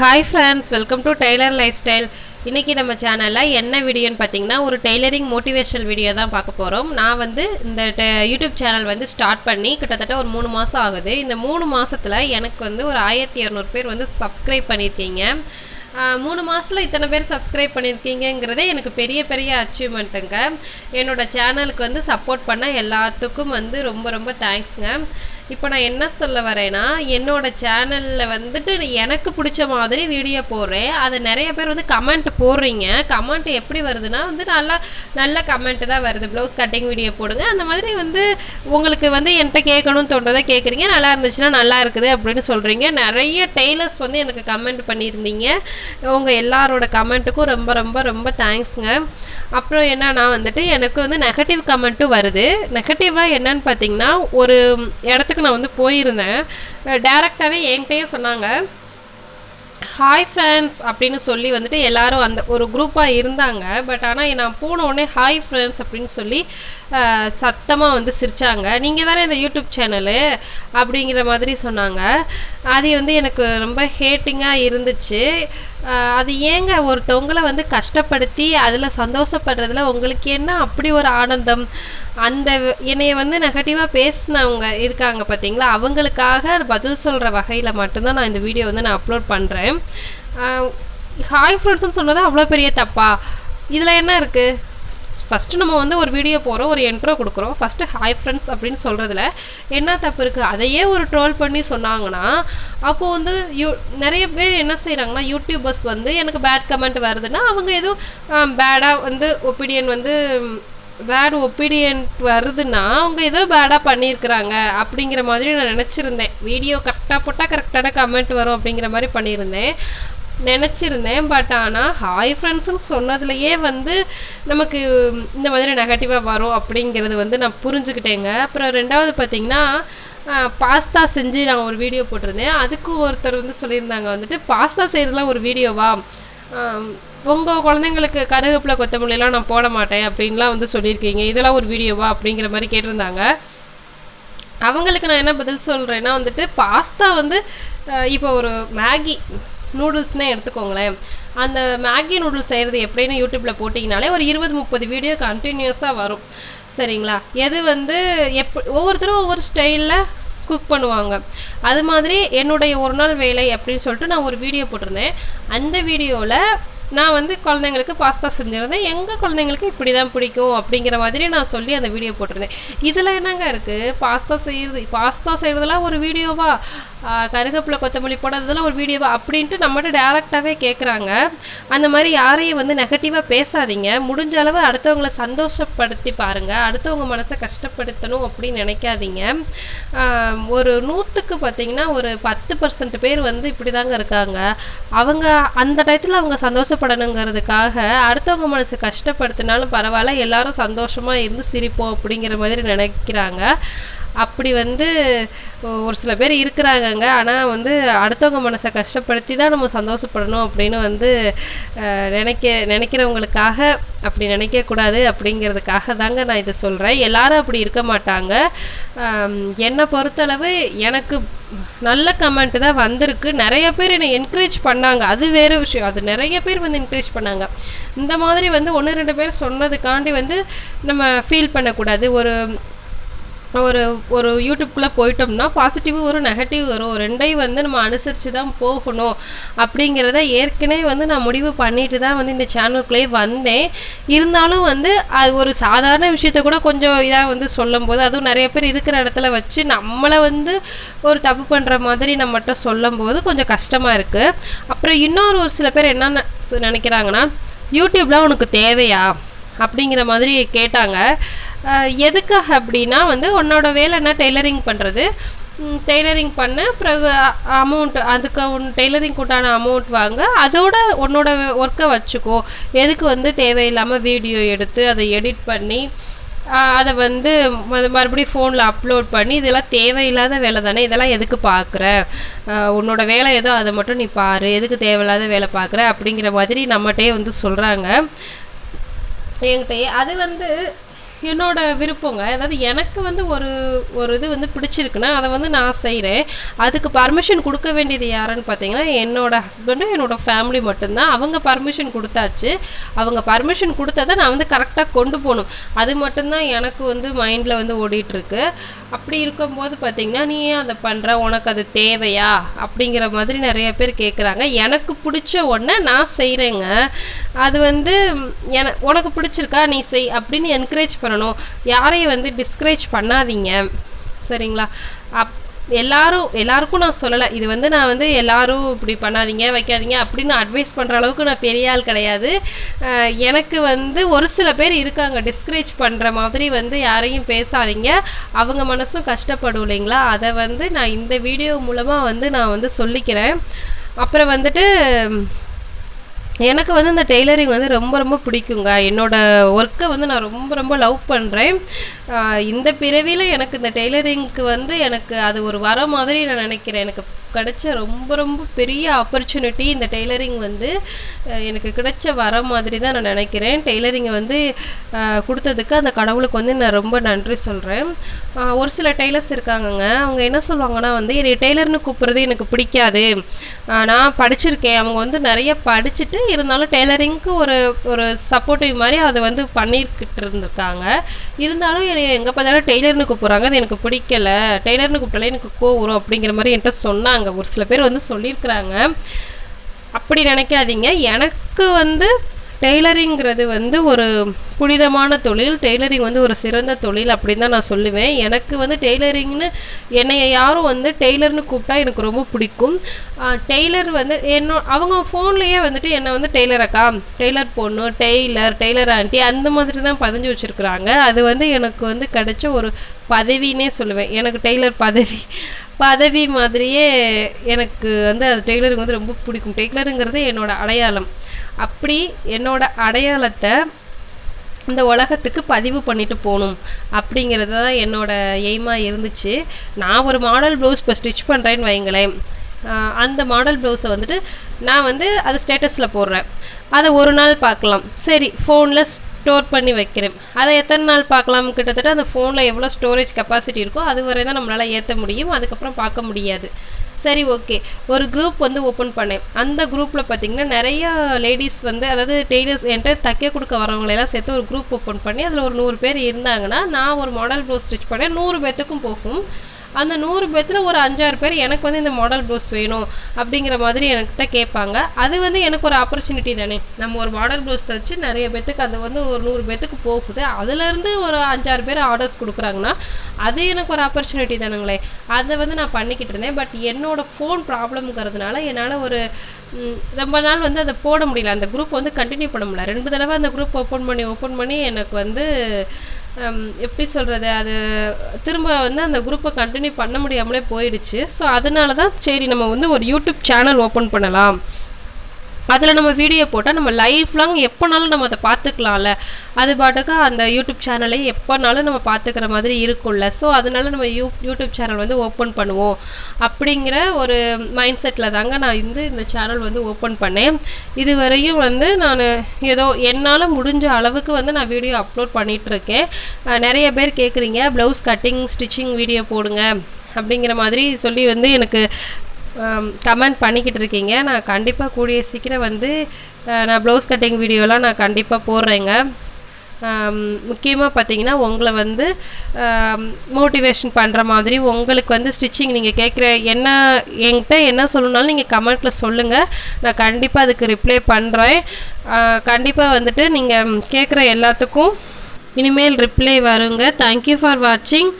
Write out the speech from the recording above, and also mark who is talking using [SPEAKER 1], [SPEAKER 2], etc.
[SPEAKER 1] Hi friends welcome to tailor life style இன்றைக்கி நம்ம சேனலில் என்ன வீடியோன்னு பார்த்தீங்கன்னா ஒரு டெய்லரிங் மோட்டிவேஷனல் வீடியோ தான் பார்க்க போகிறோம் நான் வந்து இந்த யூடியூப் சேனல் வந்து ஸ்டார்ட் பண்ணி கிட்டத்தட்ட ஒரு மூணு மாதம் ஆகுது. இந்த மூணு மாதத்தில் எனக்கு வந்து ஒரு ஆயிரத்தி இரநூறு பேர் வந்து சப்ஸ்கிரைப் பண்ணியிருக்கீங்க. மூணு மாதத்தில் இத்தனை பேர் சப்ஸ்கிரைப் பண்ணியிருக்கீங்கங்கிறதே எனக்கு பெரிய பெரிய அச்சீவ்மெண்ட்டுங்க என்னோடய சேனலுக்கு வந்து சப்போர்ட் பண்ண எல்லாத்துக்கும் வந்து ரொம்ப ரொம்ப தேங்க்ஸுங்க இப்போ நான் என்ன சொல்ல வரேன்னா என்னோட சேனலில் வந்துட்டு எனக்கு பிடிச்ச மாதிரி வீடியோ போடுறேன். அதை நிறைய பேர் வந்து கமெண்ட் போடுறீங்க. கமெண்ட் எப்படி வருதுன்னா வந்து நல்லா நல்ல கமெண்ட் தான் வருது. ப்ளவுஸ் கட்டிங் வீடியோ போடுங்க. அந்த மாதிரி வந்து உங்களுக்கு வந்து என்கிட்ட கேட்கணும்னு தோன்றதை கேட்குறீங்க. நல்லா இருந்துச்சுன்னா நல்லா இருக்குது அப்படின்னு சொல்கிறீங்க நிறைய டெய்லர்ஸ் வந்து எனக்கு கமெண்ட் பண்ணியிருந்தீங்க. உங்கள் எல்லாரோட கமெண்ட்டுக்கும் ரொம்ப ரொம்ப ரொம்ப தேங்க்ஸுங்க அப்புறம் என்னன்னா வந்துட்டு எனக்கு வந்து நெகட்டிவ் கமெண்ட்டும் வருது. நெகட்டிவாக என்னன்னு பார்த்தீங்கன்னா ஒரு இடத்துக்கு நான் வந்து போயிருந்தேன். டேரெக்டாகவே என்கிட்டயே சொன்னாங்க. ஹாய் ஃப்ரெண்ட்ஸ் அப்படின்னு சொல்லி வந்துட்டு எல்லாரும் அந்த ஒரு குரூப்பாக இருந்தாங்க. பட் ஆனால் நான் போன உடனே ஹாய் ஃப்ரெண்ட்ஸ் அப்படின்னு சொல்லி சத்தமாக வந்து சிரிச்சாங்க. நீங்கள் தானே இந்த யூடியூப் சேனலு அப்படிங்கிற மாதிரி சொன்னாங்க. அது வந்து எனக்கு ரொம்ப ஹேட்டிங்காக இருந்துச்சு. அது ஏங்க ஒருத்தவங்களை வந்து கஷ்டப்படுத்தி அதில் சந்தோஷப்படுறதுல உங்களுக்கு என்ன அப்படி ஒரு ஆனந்தம்? அந்த என்னைய வந்து நெகட்டிவாக பேசினவங்க இருக்காங்க பார்த்தீங்களா அவங்களுக்காக பதில் சொல்கிற வகையில் மட்டும்தான் நான் இந்த வீடியோ வந்து நான் அப்லோட் பண்ணுறேன் ஹாய் ஃப்ரெண்ட்ஸ்னு சொன்னது அவ்வளோ பெரிய தப்பா? இதில் என்ன இருக்குது ஃபஸ்ட்டு நம்ம வந்து ஒரு வீடியோ போகிறோம் ஒரு என்ட்ரோ கொடுக்குறோம். ஃபஸ்ட்டு ஹாய் ஃப்ரெண்ட்ஸ் அப்படின்னு சொல்கிறதுல என்ன தப்பு இருக்குது அதையே ஒரு ட்ரோல் பண்ணி சொன்னாங்கன்னா அப்போது வந்து யூ நிறைய பேர் என்ன செய்கிறாங்கன்னா யூடியூபர்ஸ் வந்து எனக்கு பேட் கமெண்ட் வருதுன்னா அவங்க எதுவும் பேடாக வந்து ஒப்பீனியன் வந்து பேட் ஒப்பீனியன் வருதுன்னா அவங்க ஏதோ பேடாக பண்ணியிருக்கிறாங்க அப்படிங்கிற மாதிரி நான் நினச்சிருந்தேன். வீடியோ கரெக்டாக போட்டால் கரெக்டான கமெண்ட் வரும் அப்படிங்கிற மாதிரி பண்ணியிருந்தேன். நினச்சிருந்தேன். பட் ஆனால் ஹாய் ஃப்ரெண்ட்ஸுன்னு சொன்னதுலையே வந்து நமக்கு இந்த மாதிரி நெகட்டிவாக வரும் அப்படிங்கிறது வந்து நான் புரிஞ்சுக்கிட்டேங்க. அப்புறம் ரெண்டாவது பார்த்தீங்கன்னா பாஸ்தா செஞ்சு நான் ஒரு வீடியோ போட்டிருந்தேன். அதுக்கு ஒருத்தர் வந்து சொல்லியிருந்தாங்க வந்துட்டு பாஸ்தா செய்கிறதுலாம் ஒரு வீடியோவா உங்கள் குழந்தைங்களுக்கு கருவேப்பிலை கொத்தமல்லிலாம் நான் போட மாட்டேன் அப்படின்லாம் வந்து சொல்லியிருக்கீங்க. இதெல்லாம் ஒரு வீடியோவா அப்படிங்கிற மாதிரி கேட்டிருந்தாங்க. அவங்களுக்கு நான் என்ன பதில் சொல்கிறேன்னா வந்துட்டு பாஸ்தா வந்து இப்போ ஒரு மேகி நூடுல்ஸ்னே எடுத்துக்கோங்களேன். அந்த மேகி நூடுல்ஸ் செய்கிறது எப்படின்னு யூடியூப்பில் போட்டிங்கனாலே ஒரு இருபது முப்பது வீடியோ கண்டினியூஸாக வரும். சரிங்களா? எது வந்து எப் ஒவ்வொருத்தரும் ஒவ்வொரு ஸ்டைலில் குக் பண்ணுவாங்க. அது மாதிரி என்னுடைய ஒரு நாள் வேலை அப்படின்னு சொல்லிட்டு நான் ஒரு வீடியோ போட்டிருந்தேன். அந்த வீடியோவில் நான் வந்து குழந்தைங்களுக்கு பாஸ்தா செஞ்சுருந்தேன். எங்கள் குழந்தைங்களுக்கு இப்படி தான் பிடிக்கும் அப்படிங்கிற மாதிரி நான் சொல்லி அந்த வீடியோ போட்டிருந்தேன். இதில் என்னங்க இருக்குது பாஸ்தா செய்கிறது பாஸ்தா செய்கிறதுலாம் ஒரு வீடியோவா ஆஹ் கொத்தமல்லி போடுறதுலாம் ஒரு வீடியோவா அப்படின்ட்டு நம்மகிட்ட டேரெக்டாகவே கேட்குறாங்க அந்த மாதிரி யாரையும் வந்து நெகட்டிவாக பேசாதீங்க. முடிஞ்ச அளவு அடுத்தவங்களை சந்தோஷப்படுத்தி பாருங்கள் அடுத்தவங்க மனசை கஷ்டப்படுத்தணும் அப்படின்னு நினைக்காதீங்க. ஒரு நூற்றுக்கு பார்த்தீங்கன்னா ஒரு பத்து பர்சன்ட் பேர் வந்து இப்படி தாங்க இருக்காங்க. அவங்க அந்த டயத்தில் அவங்க சந்தோஷப்படணுங்கிறதுக்காக அடுத்தவங்க மனசை கஷ்டப்படுத்தினாலும் பரவாயில்ல எல்லாரும் சந்தோஷமாக இருந்து சிரிப்போம் அப்படிங்கிற மாதிரி நினைக்கிறாங்க. அப்படி வந்து ஒரு சில பேர் இருக்கிறாங்கங்க. ஆனால் வந்து அடுத்தவங்க மனசை கஷ்டப்படுத்தி தான் நம்ம சந்தோஷப்படணும் அப்படின்னு வந்து நினைக்க நினைக்கிறவங்களுக்காக அப்படி நினைக்கக்கூடாது அப்படிங்கிறதுக்காக தாங்க நான் இதை சொல்கிறேன் எல்லாரும் அப்படி இருக்க மாட்டாங்க. என்னை பொறுத்தளவு எனக்கு நல்ல கமெண்ட் தான் வந்திருக்கு. நிறைய பேர் என்னை என்கரேஜ் பண்ணாங்க. அது வேறு விஷயம். அது நிறைய பேர் வந்து என்கரேஜ் பண்ணாங்க. இந்த மாதிரி வந்து ஒன்று ரெண்டு பேர் சொன்னதுக்காண்டி வந்து நம்ம ஃபீல் பண்ணக்கூடாது. ஒரு ஒரு ஒரு யூடியூப்குள்ளே போயிட்டோம்னா பாசிட்டிவ் வரும் நெகட்டிவ் வரும். ரெண்டையும் வந்து நம்ம அனுசரித்து தான் போகணும். அப்படிங்கிறத ஏற்கனவே வந்து நான் முடிவு பண்ணிட்டு தான் வந்து இந்த சேனலுக்குள்ளேயே வந்தேன். இருந்தாலும் வந்து அது ஒரு சாதாரண விஷயத்த கூட கொஞ்சம் இதாக வந்து சொல்லும் போது அதுவும் நிறைய பேர் இருக்கிற இடத்துல வச்சு நம்மளை வந்து ஒரு தப்பு பண்ணுற மாதிரி நம்மகிட்ட சொல்லும்போது கொஞ்சம் கஷ்டமாக இருக்குது அப்புறம் இன்னொரு ஒரு சில பேர் என்ன நினைக்கிறாங்கன்னா யூடியூப்லாம் உனக்கு தேவையா? அப்படிங்கிற மாதிரி கேட்டாங்க. எதுக்காக அப்படின்னா வந்து உன்னோட வேலைன்னா டெய்லரிங் பண்ணுறது டெய்லரிங் பண்ண பிறகு அமௌண்ட் அதுக்கு உன் டெய்லரிங் உண்டான அமௌண்ட் வாங்க. அதோட உன்னோட ஒர்க்கை வச்சுக்கோ. எதுக்கு வந்து தேவையில்லாமல் வீடியோ எடுத்து அதை எடிட் பண்ணி அதை வந்து மறுபடியும் ஃபோனில் அப்லோட் பண்ணி இதெல்லாம் தேவையில்லாத வேலை தானே? இதெல்லாம் எதுக்கு பார்க்குற உன்னோட வேலை ஏதோ அதை மட்டும் நீ பாரு. எதுக்கு தேவையில்லாத வேலை பார்க்குற அப்படிங்கிற மாதிரி நம்மகிட்டே வந்து சொல்கிறாங்க என்கிட்டயே அது வந்து என்னோட விருப்பங்க. அதாவது எனக்கு வந்து ஒரு ஒரு இது வந்து பிடிச்சிருக்குன்னா அதை வந்து நான் செய்கிறேன் அதுக்கு பர்மிஷன் கொடுக்க வேண்டியது யாருன்னு பார்த்தீங்கன்னா என்னோட ஹஸ்பண்டும் என்னோட ஃபேமிலி மட்டும்தான். அவங்க பர்மிஷன் கொடுத்தாச்சு. அவங்க பர்மிஷன் கொடுத்ததை நான் வந்து கரெக்டாக கொண்டு போகணும். அது மட்டும்தான் எனக்கு வந்து மைண்டில் வந்து ஓடிட்டுருக்கு. அப்படி இருக்கும்போது பார்த்தீங்கன்னா நீ ஏன் அதை பண்ணுற உனக்கு அது தேவையா? அப்படிங்கிற மாதிரி நிறைய பேர் கேட்குறாங்க எனக்கு பிடிச்ச ஒன்றை நான் செய்கிறேங்க அது வந்து என உனக்கு பிடிச்சிருக்கா? நீ செய் அப்படின்னு என்கரேஜ் பண்ண பண்ணணும். யாரையும் வந்து டிஸ்கரேஜ் பண்ணாதீங்க. சரிங்களா? அப் எல்லாரும் எல்லாருக்கும் நான் சொல்லலை. இது வந்து நான் வந்து எல்லாரும் இப்படி பண்ணாதீங்க வைக்காதீங்க அப்படின்னு அட்வைஸ் பண்ணுற அளவுக்கு நான் பெரிய ஆள் கிடையாது. எனக்கு வந்து ஒரு சில பேர் இருக்காங்க. டிஸ்கரேஜ் பண்ணுற மாதிரி வந்து யாரையும் பேசாதீங்க. அவங்க மனசும் கஷ்டப்படும் இல்லைங்களா? அதை வந்து நான் இந்த வீடியோ மூலமாக வந்து நான் வந்து சொல்லிக்கிறேன். அப்புறம் வந்துட்டு எனக்கு வந்து இந்த டெய்லரிங் வந்து ரொம்ப ரொம்ப பிடிக்குங்க. என்னோட ஒர்க்கை வந்து நான் ரொம்ப ரொம்ப லவ் பண்ணுறேன் இந்த பிறவியில் எனக்கு இந்த டெய்லரிங்க்கு வந்து எனக்கு அது ஒரு வர மாதிரி நான் நினைக்கிறேன். எனக்கு கிடைச்ச ரொம்ப ரொம்ப பெரிய ஆப்பர்ச்சுனிட்டி இந்த டெய்லரிங் வந்து எனக்கு கிடைச்ச வர மாதிரி தான் நான் நினைக்கிறேன். டெய்லரிங்கை வந்து கொடுத்ததுக்கு அந்த கடவுளுக்கு வந்து நான் ரொம்ப நன்றி சொல்கிறேன் ஒரு சில டெய்லர்ஸ் இருக்காங்கங்க. அவங்க என்ன சொல்லுவாங்கன்னா வந்து என்னை டெய்லர்னு கூப்பிட்றது எனக்கு பிடிக்காது. நான் படிச்சிருக்கேன். அவங்க வந்து நிறைய படிச்சுட்டு இருந்தாலும் டெய்லரிங்க்கு ஒரு ஒரு சப்போர்ட்டிவ் மாதிரி அதை வந்து பண்ணிக்கிட்டு இருந்திருக்காங்க. இருந்தாலும் என்னை எங்கே பார்த்தாலும் டெய்லர்னு கூப்பிட்றாங்க. அது எனக்கு பிடிக்கல. டெய்லர்னு கூப்பிட்டாலே எனக்கு கோவம் அப்படிங்கிற மாதிரி என்கிட்ட சொன்னாங்க. ஒரு சில பேர் வந்து சொல்லியிருக்கிறாங்க. அப்படி நினைக்காதீங்க. எனக்கு வந்து டெய்லரிங்கிறது வந்து ஒரு புனிதமான தொழில். டெய்லரிங் வந்து ஒரு சிறந்த தொழில் அப்படின்னு தான் நான் சொல்லுவேன். எனக்கு வந்து டெய்லரிங்னு என்னை யாரும் வந்து டெய்லர்னு கூப்பிட்டா எனக்கு ரொம்ப பிடிக்கும். டெய்லர் வந்து என்னோ அவங்க ஃபோன்லேயே வந்துட்டு என்னை வந்து டெய்லர் அக்கா டெய்லர் பொண்ணு டெய்லர் டெய்லர் ஆண்டி அந்த மாதிரி தான் பதிஞ்சு வச்சுருக்குறாங்க. அது வந்து எனக்கு வந்து கிடைச்ச ஒரு பதவினே சொல்லுவேன். எனக்கு டெய்லர் பதவி. பதவி மாதிரியே எனக்கு வந்து அது டெய்லரிங் வந்து ரொம்ப பிடிக்கும். டெய்லருங்கிறது என்னோடய அடையாளம். அப்படி என்னோட அடையாளத்தை இந்த உலகத்துக்கு பதிவு பண்ணிட்டு போகணும் அப்படிங்கிறது தான் என்னோடய எய்மாக இருந்துச்சு. நான் ஒரு மாடல் ப்ளவுஸ் இப்போ ஸ்டிச் பண்ணுறேன்னு வைங்களேன். அந்த மாடல் ப்ளவுஸை வந்துட்டு நான் வந்து அதை ஸ்டேட்டஸில் போடுறேன். அதை ஒரு நாள் பார்க்கலாம். சரி ஃபோனில் ஸ்டோர் பண்ணி வைக்கிறேன். அதை எத்தனை நாள் பார்க்கலாம் கிட்டத்தட்ட அந்த ஃபோனில் எவ்வளோ ஸ்டோரேஜ் கெப்பாசிட்டி இருக்கோ அது வரை தான் நம்மளால் ஏற்ற முடியும். அதுக்கப்புறம் பார்க்க முடியாது. சரி ஓகே ஒரு குரூப் வந்து ஓப்பன் பண்ணேன். அந்த குரூப்பில் பார்த்தீங்கன்னா நிறைய லேடிஸ் வந்து அதாவது டெய்லர்ஸ் என்கிட்ட தைக்க கொடுக்க வரவங்களெல்லாம் சேர்த்து ஒரு குரூப் ஓப்பன் பண்ணி அதில் ஒரு நூறு பேர் இருந்தாங்கன்னா நான் ஒரு மாடல் ப்ளவுஸ் ஸ்டிச் பண்ணேன். நூறு பேர்த்துக்கும் போகும். அந்த நூறு பேர்த்தில் ஒரு அஞ்சாறு பேர் எனக்கு வந்து இந்த மாடல் ப்ளவுஸ் வேணும் அப்படிங்கிற மாதிரி என்கிட்ட கேட்பாங்க. அது வந்து எனக்கு ஒரு ஆப்பர்ச்சுனிட்டி தானே. நம்ம ஒரு மாடல் ப்ளவுஸ் தச்சு நிறைய பேத்துக்கு அது வந்து ஒரு நூறு பேத்துக்கு போகுது. அதுலேருந்து ஒரு அஞ்சாறு பேர் ஆர்டர்ஸ் கொடுக்குறாங்கன்னா அது எனக்கு ஒரு ஆப்பர்ச்சுனிட்டி தானுங்களே. அதை வந்து நான் பண்ணிக்கிட்டு இருந்தேன். பட் என்னோட ஃபோன் ப்ராப்ளம்ங்கிறதுனால என்னால் ஒரு ரொம்ப நாள் வந்து அதை போட முடியல. அந்த குரூப் வந்து கண்டினியூ பண்ண முடியல. ரெண்டு தடவை அந்த குரூப் ஓப்பன் பண்ணி ஓப்பன் பண்ணி எனக்கு வந்து எப்படி சொல்கிறது அது திரும்ப வந்து அந்த குரூப்பை கண்டினியூ பண்ண முடியாமலே போயிடுச்சு. ஸோ அதனால தான் சரி நம்ம வந்து ஒரு யூடியூப் சேனல் ஓப்பன் பண்ணலாம். அதில் நம்ம வீடியோ போட்டால் நம்ம லைஃப் லாங் எப்போனாலும் நம்ம அதை பார்த்துக்கலாம்ல. அது பாட்டுக்கு அந்த யூடியூப் சேனலை எப்போனாலும் நம்ம பார்த்துக்கிற மாதிரி இருக்கும்ல. ஸோ அதனால நம்ம யூ யூடியூப் சேனல் வந்து ஓப்பன் பண்ணுவோம். அப்படிங்கிற ஒரு மைண்ட் செட்டில் தாங்க நான் வந்து இந்த சேனல் வந்து ஓப்பன் பண்ணேன். இது வரையும் வந்து நான் ஏதோ என்னால் முடிஞ்ச அளவுக்கு வந்து நான் வீடியோ அப்லோட் பண்ணிகிட்ருக்கேன் நிறைய பேர் கேட்குறீங்க ப்ளவுஸ் கட்டிங் ஸ்டிச்சிங் வீடியோ போடுங்க அப்படிங்கிற மாதிரி சொல்லி வந்து எனக்கு கமெண்ட் பண்ணிக்கிட்டு இருக்கீங்க. நான் கண்டிப்பாக கூடிய சீக்கிரம் வந்து நான் ப்ளவுஸ் கட்டிங் வீடியோலாம் நான் கண்டிப்பாக போடுறேங்க. முக்கியமாக பார்த்தீங்கன்னா உங்களை வந்து மோட்டிவேஷன் பண்ணுற மாதிரி உங்களுக்கு வந்து ஸ்டிச்சிங் நீங்கள் கேட்குற என்ன என்கிட்ட என்ன சொல்லணுனாலும் நீங்கள் கமெண்ட்டில் சொல்லுங்கள் நான் கண்டிப்பாக அதுக்கு ரிப்ளை பண்ணுறேன் கண்டிப்பாக வந்துட்டு நீங்கள் கேட்குற எல்லாத்துக்கும் இனிமேல் ரிப்ளை வருங்க. தேங்க்யூ ஃபார் வாட்சிங்